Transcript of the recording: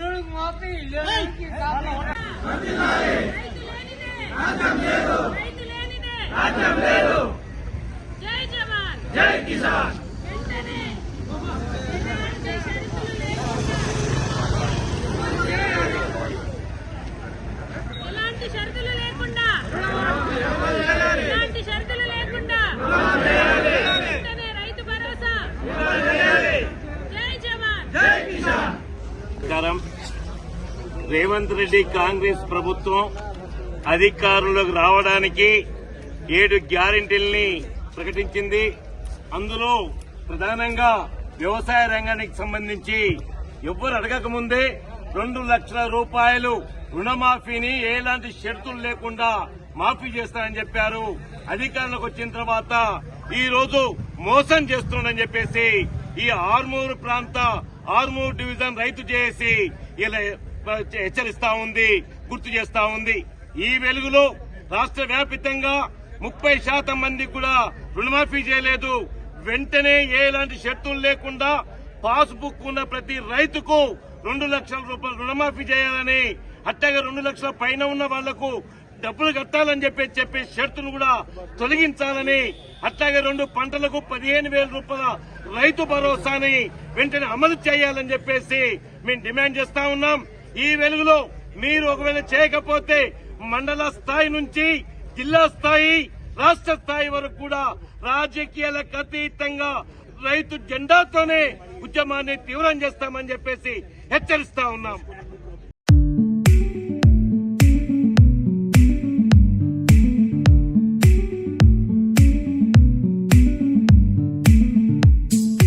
కర్నూలుకు మాఫీ లేనికి ఎలాంటి షరతులు రేవంత్ రెడ్డి కాంగ్రెస్ ప్రభుత్వం అధికారంలోకి రావడానికి ఏడు గ్యారెంటీల్ని ప్రకటించింది. అందులో ప్రధానంగా వ్యవసాయ రంగానికి సంబంధించి ఎవ్వరు అడగక ముందే రెండు లక్షల రూపాయలు రుణమాఫీని ఎలాంటి షరతులు లేకుండా మాఫీ చేస్తానని చెప్పారు. అధికారంలోకి వచ్చిన తర్వాత ఈ రోజు మోసం చేస్తున్నాడని చెప్పేసి ఈ ఆర్మూరు ప్రాంత ఆర్మూర్ డివిజన్ రైతు చేసి ఇలా హెచ్చరిస్తా ఉంది గుర్తు చేస్తా ఉంది. ఈ వెలుగులో రాష్ట్ర వ్యాపితంగా ముప్పై శాతం మంది కూడా రుణమాఫీ చేయలేదు. వెంటనే ఎలాంటి షరతులు లేకుండా పాస్ బుక్ ఉన్న ప్రతి రైతుకు రెండు లక్షల రూపాయలు రుణమాఫీ చేయాలని అట్టగా రెండు లక్షల పైన ఉన్న వాళ్ళకు డబ్బులు కట్టాలని చెప్పి చెప్పే షరతును కూడా తొలగించాలని అట్లాగే రెండు పంటలకు పదిహేను వేల రూపాయల రైతు భరోసాని వెంటనే అమలు చేయాలని చెప్పేసి మేము డిమాండ్ చేస్తా ఉన్నాం. ఈ వెలుగులో మీరు ఒకవేళ చేయకపోతే మండల స్థాయి నుంచి జిల్లా స్థాయి రాష్ట్ర స్థాయి వరకు కూడా రాజకీయాలకు అతీతంగా రైతు జెండాతోనే ఉద్యమాన్ని తీవ్రం చేస్తామని చెప్పేసి హెచ్చరిస్తా ఉన్నాం.